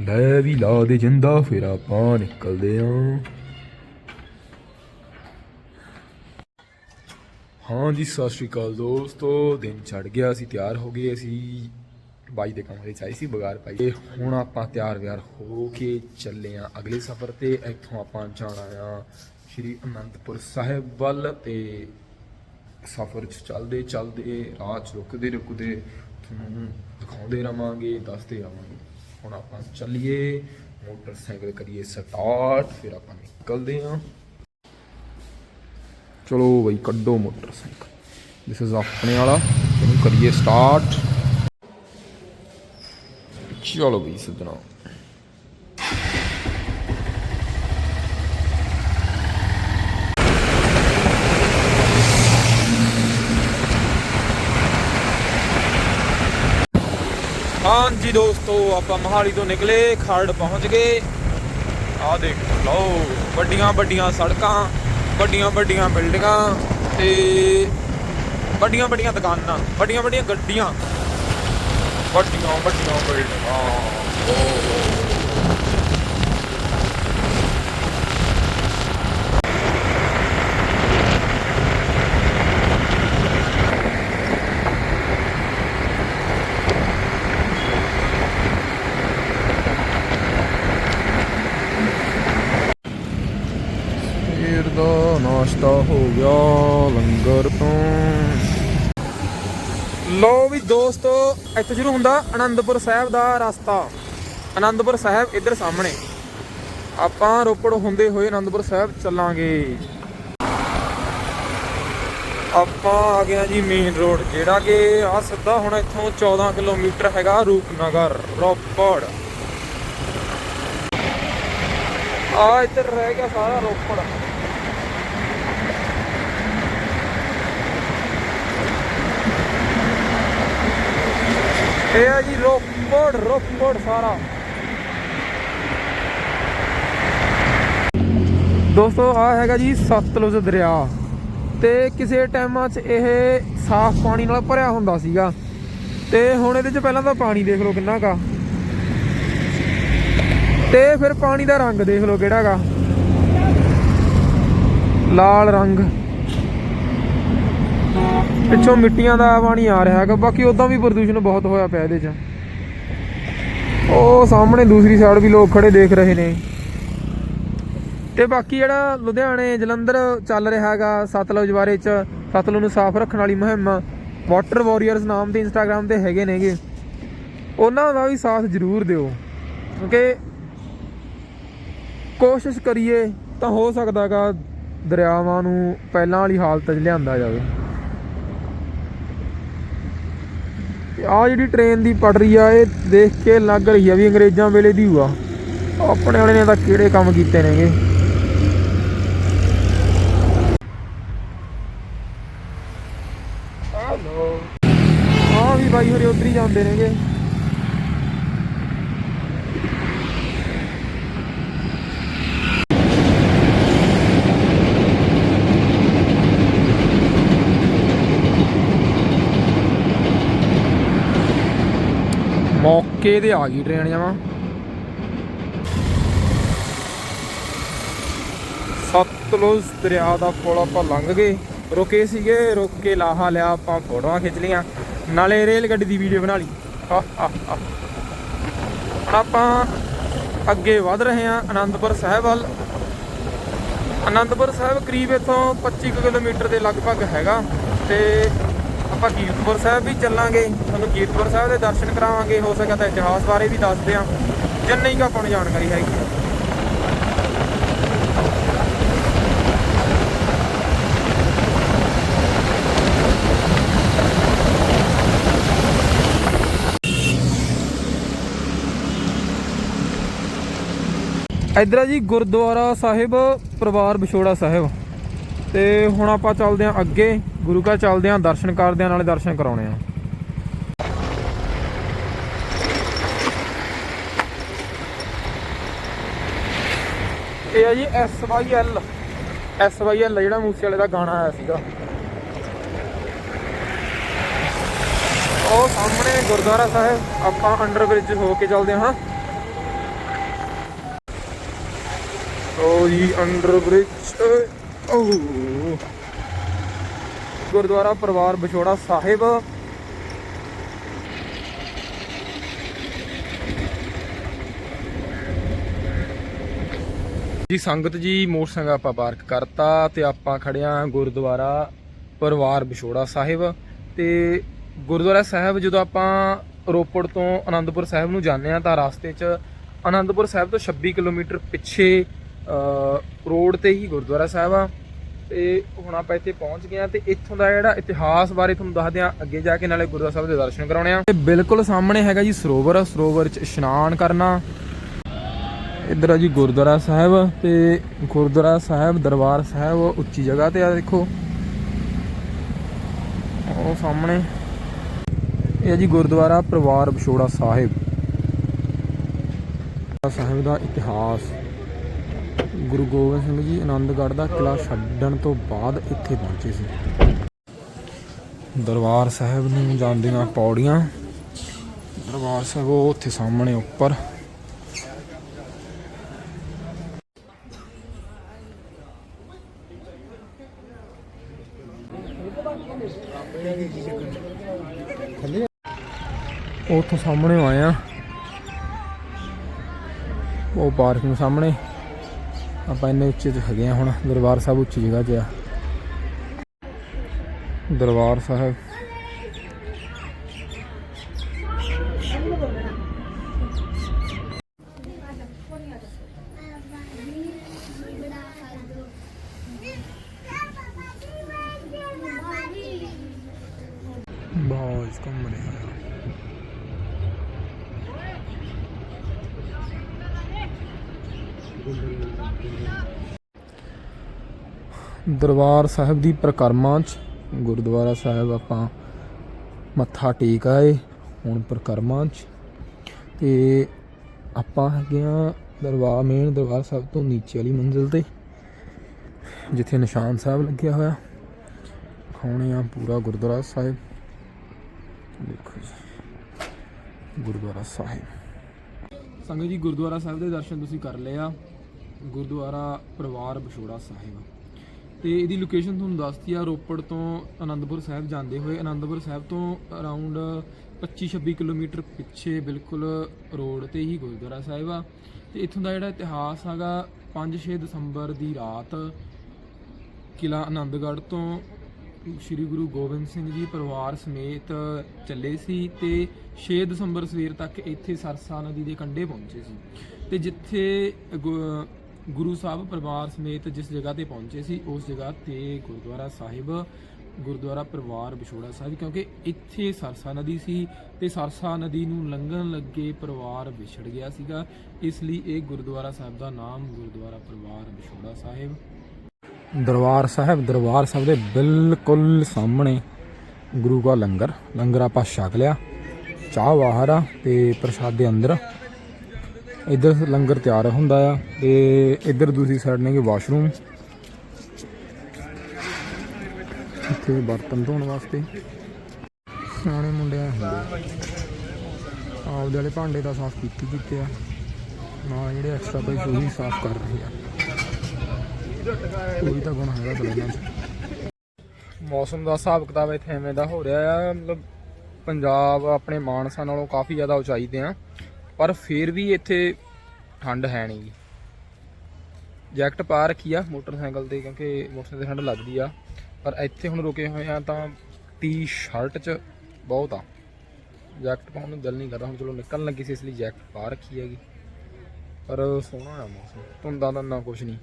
ਲੈ ਵੀ ਲਾ ਦੇ ਜਿੰਦਾ, ਫਿਰ ਆਪਾਂ ਨਿਕਲਦੇ ਆਂ। ਹਾਂ ਜੀ, ਸਤਿ ਸ਼੍ਰੀ ਅਕਾਲ ਦੋਸਤੋ। ਦਿਨ ਚੜ ਗਿਆ ਅਸੀਂ ਤਿਆਰ ਹੋ ਗਏ ਅਸੀਂ। ਬਾਈ ਦੇ ਕਮਰੇ ਚ ਆਏ ਸੀ, ਬਗਾਰ ਪਾਈ ਤੇ ਹੁਣ ਆਪਾਂ ਤਿਆਰ ਵਿਆਰ ਹੋ ਕੇ ਚੱਲੇ ਆਂ ਅਗਲੇ ਸਫ਼ਰ ਤੇ। ਇੱਥੋਂ ਆਪਾਂ ਜਾਣਾ ਆ ਸ਼੍ਰੀ ਅਨੰਦਪੁਰ ਸਾਹਿਬ ਵੱਲ ਤੇ ਸਫ਼ਰ 'ਚ ਚੱਲਦੇ ਚੱਲਦੇ ਰਾਹ 'ਚ ਰੁਕਦੇ ਰੁਕਦੇ ਤੁਹਾਨੂੰ ਦਿਖਾਉਂਦੇ ਰਵਾਂਗੇ, ਦੱਸਦੇ ਰਵਾਂਗੇ। ਹੁਣ ਆਪਾਂ ਚੱਲੀਏ, ਮੋਟਰਸਾਈਕਲ ਕਰੀਏ ਸਟਾਰਟ ਫਿਰ ਆਪਾਂ ਨਿਕਲਦੇ ਆਂ ਚਲੋ ਬਈ, ਕੱਢੋ ਮੋਟਰਸਾਈਕਲ। ਦਿਸ ਇਜ਼ ਆਪਣੇ ਵਾਲਾ, ਇਹਨੂੰ ਕਰੀਏ ਸਟਾਰਟ ਚਲੋ ਬਈ ਸੱਜਣਾ ਹਾਂਜੀ ਦੋਸਤੋ, ਆਪਾਂ ਮਹਾਲੀ ਤੋਂ ਨਿਕਲੇ, ਖਰੜ ਪਹੁੰਚ ਗਏ। ਆ ਦੇਖ, ਲਓ, ਵੱਡੀਆਂ ਵੱਡੀਆਂ ਸੜਕਾਂ, ਵੱਡੀਆਂ ਵੱਡੀਆਂ ਬਿਲਡਿੰਗਾਂ ਤੇ ਵੱਡੀਆਂ ਵੱਡੀਆਂ ਦੁਕਾਨਾਂ, ਵੱਡੀਆਂ ਵੱਡੀਆਂ ਗੱਡੀਆਂ, ਵੱਡੀਆਂ ਵੱਡੀਆਂ ਬਿਲਡਿੰਗਾਂ। ਓਹ ਸਵੇਰ ਦਾ ਨਾਸ਼ਤਾ ਹੋ ਗਿਆ ਲੰਗਰ ਤੋਂ। ਲੋ ਵੀ ਦੋਸਤੋ, ਇੱਥੇ ਸ਼ੁਰੂ ਹੁੰਦਾ ਆਨੰਦਪੁਰ ਸਾਹਿਬ ਦਾ ਰਸਤਾ। ਆਨੰਦਪੁਰ ਸਾਹਿਬ ਇੱਧਰ ਸਾਹਮਣੇ। ਆਪਾਂ ਰੋਪੜ ਹੁੰਦੇ ਹੋਏ ਆਨੰਦਪੁਰ ਸਾਹਿਬ ਚੱਲਾਂਗੇ। ਆਪਾਂ ਆ ਗਿਆ ਜੀ ਮੇਨ ਰੋਡ ਜਿਹੜਾ ਕਿ ਆ ਸਿੱਧਾ ਹੁਣ ਇੱਥੋਂ 14 ਕਿਲੋਮੀਟਰ ਹੈਗਾ ਰੂਪਨਗਰ, ਰੋਪੜ। ਆ ਇੱਧਰ ਰਹਿ ਗਿਆ ਸਾਰਾ ਰੋਪੜ। ਇਹ ਆ ਜੀ ਰੋਪੜ ਰੋਪੜ ਸਾਰਾ। ਦੋਸਤੋ ਆ ਹੈਗਾ ਜੀ ਸਤਲੁਜ ਦਰਿਆ। ਤੇ ਕਿਸੇ ਟਾਈਮਾਂ 'ਚ ਇਹ ਸਾਫ਼ ਪਾਣੀ ਨਾਲ ਭਰਿਆ ਹੁੰਦਾ ਸੀਗਾ। ਤੇ ਹੁਣ ਇਹਦੇ 'ਚ ਪਹਿਲਾਂ ਤਾਂ ਪਾਣੀ ਦੇਖ ਲਓ ਕਿੰਨਾ ਕਾ ਤੇ ਫਿਰ ਪਾਣੀ ਦਾ ਰੰਗ ਦੇਖ ਲਓ ਕਿਹੜਾ ਕਿਹੜਾਗਾ ਲਾਲ ਰੰਗ। ਪਿੱਛੋਂ ਮਿੱਟੀਆਂ ਦਾ ਪਾਣੀ ਆ ਰਿਹਾ ਹੈਗਾ, ਬਾਕੀ ਉਦਾਂ ਵੀ ਪ੍ਰਦੂਸ਼ਣ ਬਹੁਤ ਹੋਇਆ ਪਿਆ ਇਹਦੇ 'ਚ। ਉਹ ਸਾਹਮਣੇ ਦੂਸਰੀ ਸਾਈਡ ਵੀ ਲੋਕ ਖੜੇ ਦੇਖ ਰਹੇ ਨੇ। ਤੇ ਬਾਕੀ ਜਿਹੜਾ ਲੁਧਿਆਣੇ ਜਲੰਧਰ ਚੱਲ ਰਿਹਾ ਹੈਗਾ ਸਤਲੁਜ ਬਾਰੇ 'ਚ, ਸਤਲੁਜ ਨੂੰ ਸਾਫ਼ ਰੱਖਣ ਵਾਲੀ ਮੁਹਿੰਮ ਵਾਟਰ ਵਾਰੀਅਰਸ ਨਾਮ ਦੇ ਇੰਸਟਾਗ੍ਰam ਤੇ ਹੈਗੇ ਨੇਗੇ। ਉਹਨਾਂ ਦਾ ਵੀ ਸਾਥ ਜ਼ਰੂਰ ਦਿਓ। ਕਿਉਂਕਿ ਕੋਸ਼ਿਸ਼ ਕਰੀਏ ਤਾਂ ਹੋ ਸਕਦਾਗਾ ਦਰਿਆਵਾਂ ਨੂੰ ਪਹਿਲਾਂ ਵਾਲੀ ਹਾਲਤ 'ਚ ਲਿਆਂਦਾ ਜਾਵੇ। ਆ ਜਿਹੜੀ ਟ੍ਰੇਨ ਦੀ ਪਟਰੀ ਆ, ਇਹ ਦੇਖ ਕੇ ਲੱਗ ਰਹੀ ਆ ਵੀ ਅੰਗਰੇਜ਼ਾਂ ਵੇਲੇ ਦੀ ਹੋਆ ਆਪਣੇ ਵਾਲੇ ਨੇ ਤਾਂ ਕਿਹੜੇ ਕੰਮ ਕੀਤੇ ਨੇਗੇ ਹੈਲੋ ਆ ਵੀ ਬਾਈ ਹੋਰੇ ਉਧਰ ਹੀ ਜਾਂਦੇ ਨੇਗੇ ਮੌਕੇ ਤੇ ਆ ਗਈ ਟ੍ਰੇਨ ਜਮਾ ਸਤਲੁਜ ਦਰਿਆ ਦਾ ਪੁਲ ਆਪਾਂ ਲੰਘ ਗਏ। ਰੁਕੇ ਸੀਗੇ, ਰੁਕ ਕੇ ਲਾਹਾ ਲਿਆ, ਆਪਾਂ ਫੋਟੋਆਂ ਖਿੱਚ ਲੀਆਂ ਨਾਲੇ ਰੇਲ ਗੱਡੀ ਦੀ ਵੀਡੀਓ ਬਣਾ ਲਈ। ਹਾ ਹਾ ਹਾ। ਆਪਾਂ ਅੱਗੇ ਵਧ ਰਹੇ ਹਾਂ ਆਨੰਦਪੁਰ ਸਾਹਿਬ ਵੱਲ। ਆਨੰਦਪੁਰ ਸਾਹਿਬ ਕਰੀਬ ਇੱਥੋਂ 25 ਕੁ ਕਿਲੋਮੀਟਰ ਦੇ ਲਗਭਗ ਹੈਗਾ। ਤੇ ਆਪਾਂ ਕੀਰਤਪੁਰ ਸਾਹਿਬ ਵੀ ਚੱਲਾਂਗੇ, ਤੁਹਾਨੂੰ ਕੀਰਤਪੁਰ ਸਾਹਿਬ ਦੇ ਦਰਸ਼ਨ ਕਰਾਵਾਂਗੇ, ਹੋ ਸਕਿਆ ਤਾਂ ਇਤਿਹਾਸ ਬਾਰੇ ਵੀ ਦੱਸਦੇ ਹਾਂ। ਜਿੰਨੀ ਕੁ ਆਪਾਂ ਨੂੰ ਜਾਣਕਾਰੀ ਹੈਗੀ ਹੈ ਇਧਰ ਆ ਜੀ, ਗੁਰਦੁਆਰਾ ਸਾਹਿਬ, ਪਰਿਵਾਰ ਵਿਛੋੜਾ ਸਾਹਿਬ। ਤੇ ਹੁਣ ਆਪਾਂ ਚੱਲਦੇ ਆਂ ਅੱਗੇ। ਗੁਰੂ ਘਰ ਚੱਲਦੇ ਆਂ ਦਰਸ਼ਨ ਕਰਦੇ ਆਂ ਨਾਲੇ ਦਰਸ਼ਨ ਕਰਾਉਣੇ ਆ ਇਹ ਆ ਜੀ SYL SYL ਜਿਹੜਾ ਮੂਸੇ ਵਾਲੇ ਦਾ ਗਾਣਾ ਆਇਆ ਸੀਗਾ। ਉਹ ਸਾਹਮਣੇ ਗੁਰਦੁਆਰਾ ਸਾਹਿਬ, ਆਪਾਂ ਅੰਡਰ ਬ੍ਰਿਜ ਹੋ ਕੇ ਚੱਲਦੇ ਹਾਂ। ਉਹ ਜੀ ਅੰਡਰ ਬ੍ਰਿਜ ਓ ਗੁਰਦੁਆਰਾ ਪਰਿਵਾਰ ਵਿਛੋੜਾ ਸਾਹਿਬ। ਜੀ ਸੰਗਤ ਜੀ ਮੋਟਰਸਾਈਕਲ ਆਪਾਂ ਪਾਰਕ ਕਰਤਾ ਤੇ ਆਪਾਂ ਖੜਿਆ ਗੁਰਦੁਆਰਾ ਪਰਿਵਾਰ ਵਿਛੋੜਾ ਸਾਹਿਬ। ਤੇ ਗੁਰਦੁਆਰਾ ਸਾਹਿਬ ਜਦੋਂ ਆਪਾਂ ਰੋਪੜ ਤੋਂ ਆਨੰਦਪੁਰ ਸਾਹਿਬ ਨੂੰ ਜਾਂਦੇ ਆ ਤਾਂ ਰਸਤੇ 'ਚ ਆਨੰਦਪੁਰ ਸਾਹਿਬ ਤੋਂ 26 ਕਿਲੋਮੀਟਰ ਪਿੱਛੇ ਰੋਡ ਤੇ ਹੀ ਗੁਰਦੁਆਰਾ ਸਾਹਿਬ ਆ। ਤੇ ਹੁਣ ਆਪਾਂ ਇੱਥੇ ਪਹੁੰਚ ਗਏ ਆ ਤੇ ਇੱਥੋਂ ਦਾ ਜਿਹੜਾ ਇਤਿਹਾਸ ਬਾਰੇ ਤੁਹਾਨੂੰ ਦੱਸਦੇ ਆ ਅੱਗੇ ਜਾ ਕੇ ਨਾਲੇ ਗੁਰਦੁਆਰਾ ਸਾਹਿਬ ਦੇ ਦਰਸ਼ਨ ਕਰਾਉਣੇ ਆ ਤੇ ਬਿਲਕੁਲ ਸਾਹਮਣੇ ਹੈਗਾ ਜੀ ਸਰੋਵਰ ਸਰੋਵਰ 'ਚ ਇਸ਼ਨਾਨ ਕਰਨਾ। ਇੱਧਰ ਆ ਜੀ ਗੁਰਦੁਆਰਾ ਸਾਹਿਬ ਤੇ ਗੁਰਦੁਆਰਾ ਸਾਹਿਬ, ਦਰਬਾਰ ਸਾਹਿਬ ਉੱਚੀ ਜਗ੍ਹਾ ਤੇ ਆ ਦੇਖੋ। ਉਹ ਸਾਹਮਣੇ। ਇਹ ਆ ਜੀ ਗੁਰਦੁਆਰਾ ਪਰਿਵਾਰ ਵਿਛੋੜਾ ਸਾਹਿਬ। ਸਾਹਿਬ ਦਾ ਇਤਿਹਾਸ। ਗੁਰੂ ਗੋਬਿੰਦ ਸਿੰਘ ਜੀ ਆਨੰਦਗੜ੍ਹ ਦਾ ਕਿਲਾ ਛੱਡਣ ਤੋਂ ਬਾਅਦ ਇੱਥੇ ਪਹੁੰਚੇ ਸੀ। ਦਰਬਾਰ ਸਾਹਿਬ ਨੂੰ ਜਾਂਦੀਆਂ ਪੌੜੀਆਂ। ਦਰਬਾਰ ਸਾਹਿਬ ਉਹ ਉੱਥੇ ਸਾਹਮਣੇ ਉੱਪਰ। ਉੱਥੋਂ ਸਾਹਮਣੇ ਆਇਆ ਆ। ਉਹ ਪਾਰਕਿੰਗ ਸਾਹਮਣੇ। ਆਪਾਂ ਇੰਨੇ ਉੱਚੇ ਤੇ ਹੈਗੇ ਆ ਹੁਣ, ਦਰਬਾਰ ਸਾਹਿਬ ਉੱਚੀ ਜਗ੍ਹਾ 'ਤੇ ਆ। ਦਰਬਾਰ ਸਾਹਿਬ। ਬਹੁਤ ਘੁੰਮ ਰਿਹਾ ਆ ਦਰਬਾਰ ਸਾਹਿਬ ਦੀ ਪ੍ਰਕਰਮਾ ਚ ਗੁਰਦੁਆਰਾ ਸਾਹਿਬ ਆਪਾਂ ਮੱਥਾ ਟੇਕ ਆਏ, ਹੁਣ ਪ੍ਰਕਰਮਾ ਚ। ਤੇ ਆਪਾਂ ਹੈਗੇ ਆ ਦਰਬਾਰ ਮੇਨ ਦਰਬਾਰ ਸਾਹਿਬ ਤੋਂ ਨੀਚੇ ਵਾਲੀ ਮੰਜ਼ਿਲ ਤੇ, ਜਿੱਥੇ ਨਿਸ਼ਾਨ ਸਾਹਿਬ ਲੱਗਿਆ ਹੋਇਆ। ਖਾਣੇ ਆ ਪੂਰਾ ਗੁਰਦੁਆਰਾ ਸਾਹਿਬ। ਦੇਖੋ ਜੀ, ਗੁਰਦੁਆਰਾ ਸਾਹਿਬ। ਸੰਗਤ ਜੀ, ਗੁਰਦੁਆਰਾ ਸਾਹਿਬ ਦੇ ਦਰਸ਼ਨ ਤੁਸੀਂ ਕਰ ਲਏ ਆ। ਗੁਰਦੁਆਰਾ ਪਰਿਵਾਰ ਵਿਛੋੜਾ ਸਾਹਿਬ। ਤੇ ਇਹਦੀ ਲੋਕੇਸ਼ਨ ਤੁਹਾਨੂੰ ਦੱਸਤੀ ਆ, ਰੋਪੜ ਤੋਂ ਆਨੰਦਪੁਰ ਸਾਹਿਬ ਜਾਂਦੇ ਹੋਏ। ਆਨੰਦਪੁਰ ਸਾਹਿਬ ਤੋਂ ਅਰਾਊਂਡ 25-26 ਕਿਲੋਮੀਟਰ ਪਿੱਛੇ ਬਿਲਕੁਲ ਰੋਡ ਤੇ ਹੀ ਗੁਰਦੁਆਰਾ ਸਾਹਿਬ ਆ। ਤੇ ਇੱਥੋਂ ਦਾ ਜਿਹੜਾ ਇਤਿਹਾਸ ਹੈਗਾ 5-6 ਦਸੰਬਰ ਦੀ ਰਾਤ ਕਿਲਾ ਆਨੰਦਗੜ੍ਹ ਤੋਂ ਸ੍ਰੀ ਗੁਰੂ ਗੋਬਿੰਦ ਸਿੰਘ ਜੀ ਪਰਿਵਾਰ ਸਮੇਤ ਚੱਲੇ ਸੀ ਤੇ 6 ਦਸੰਬਰ ਸਵੇਰ ਤੱਕ ਇੱਥੇ ਸਰਸਾ ਨਦੀ ਦੇ ਕੰਢੇ ਪਹੁੰਚੇ ਸੀ। ਤੇ ਜਿੱਥੇ ਗੁ- ਗੁਰੂ ਸਾਹਿਬ ਪਰਿਵਾਰ ਸਮੇਤ ਜਿਸ ਜਗ੍ਹਾ ਤੇ ਪਹੁੰਚੇ ਸੀ, ਉਸ ਜਗ੍ਹਾ ਤੇ ਗੁਰਦੁਆਰਾ ਸਾਹਿਬ, ਗੁਰਦੁਆਰਾ ਪਰਿਵਾਰ ਵਿਛੋੜਾ ਸਾਹਿਬ, ਕਿਉਂਕਿ ਇੱਥੇ ਸਰਸਾ ਨਦੀ ਸੀ ਤੇ ਸਰਸਾ ਨਦੀ ਨੂੰ ਲੰਘਣ ਲੱਗੇ ਪਰਿਵਾਰ ਵਿਛੜ ਗਿਆ ਸੀਗਾ। ਇਸ ਲਈ ਇਹ ਗੁਰਦੁਆਰਾ ਸਾਹਿਬ ਦਾ ਨਾਮ ਗੁਰਦੁਆਰਾ ਪਰਿਵਾਰ ਵਿਛੋੜਾ ਸਾਹਿਬ। ਦਰਬਾਰ ਸਾਹਿਬ ਦਰਬਾਰ ਸਾਹਿਬ ਦੇ ਬਿਲਕੁਲ ਸਾਹਮਣੇ ਗੁਰੂ ਦਾ ਲੰਗਰ ਲੰਗਰ ਆਪਾਂ ਛਕ ਲਿਆ। ਚਾਹ ਬਾਹਰ ਆ ਤੇ ਪ੍ਰਸ਼ਾਦੇ ਅੰਦਰ। ਇੱਧਰ ਲੰਗਰ ਤਿਆਰ ਹੁੰਦਾ ਆ ਤੇ ਇੱਧਰ ਦੂਸਰੀ ਸਾਈਡ ਨੇ ਕਿ ਵਾਸ਼ਰੂਮ। ਇੱਥੇ ਬਰਤਨ ਧੋਣ ਵਾਸਤੇ। ਸਿਆਣੇ ਮੁੰਡਿਆਂ ਹੁੰਦੇ ਆਪਦੇ ਵਾਲੇ ਭਾਂਡੇ ਤਾਂ ਸਾਫ਼ ਕੀਤੇ ਕੀਤੇ ਆ। ਨਾਲ ਜਿਹੜੇ ਐਕਸਟਰਾ ਪਈ ਉਹ ਵੀ ਸਾਫ਼ ਕਰ ਰਹੇ ਆ। ਕੋਈ ਤਾਂ ਗੁਣ ਹੈਗਾ ਚਲੋ 'ਚ ਮੌਸਮ ਦਾ ਹਿਸਾਬ ਕਿਤਾਬ ਇੱਥੇ ਐਵੇਂ ਦਾ ਹੋ ਰਿਹਾ ਆ। ਮਤਲਬ ਪੰਜਾਬ ਆਪਣੇ ਮਾਨਸਾ ਨਾਲੋਂ ਕਾਫੀ ਜ਼ਿਆਦਾ ਉਚਾਈ ਤੇ ਆ। ਪਰ ਫਿਰ ਵੀ ਇੱਥੇ ਠੰਡ ਹੈ ਨਹੀਂ। ਗੀ ਜੈਕਟ ਪਾ ਰੱਖੀ ਆ ਮੋਟਰਸਾਈਕਲ ਤੇ ਕਿਉਂਕਿ ਮੋਟਰਸਾਈਕਲ ਤੇ ਠੰਡ ਲੱਗਦੀ ਆ। ਪਰ ਇੱਥੇ ਹੁਣ ਰੁਕੇ ਹੋਏ ਆ ਤਾਂ ਟੀ-ਸ਼ਰਟ 'ਚ ਬਹੁਤ ਆ। ਜੈਕਟ ਪਾਉਣ ਨੂੰ ਦਿਲ ਨਹੀਂ ਕਰਦਾ। ਹੁਣ ਚਲੋ ਨਿਕਲਣ ਲੱਗੀ ਸੀ, ਇਸ ਲਈ ਜੈਕਟ ਪਾ ਰੱਖੀ ਹੈਗੀ। ਪਰ ਸੋਹਣਾ ਆ ਮੌਸਮ। ਧੁੰਦਾਂ ਦਾ ਨਾ ਕੁਛ ਨਹੀਂ।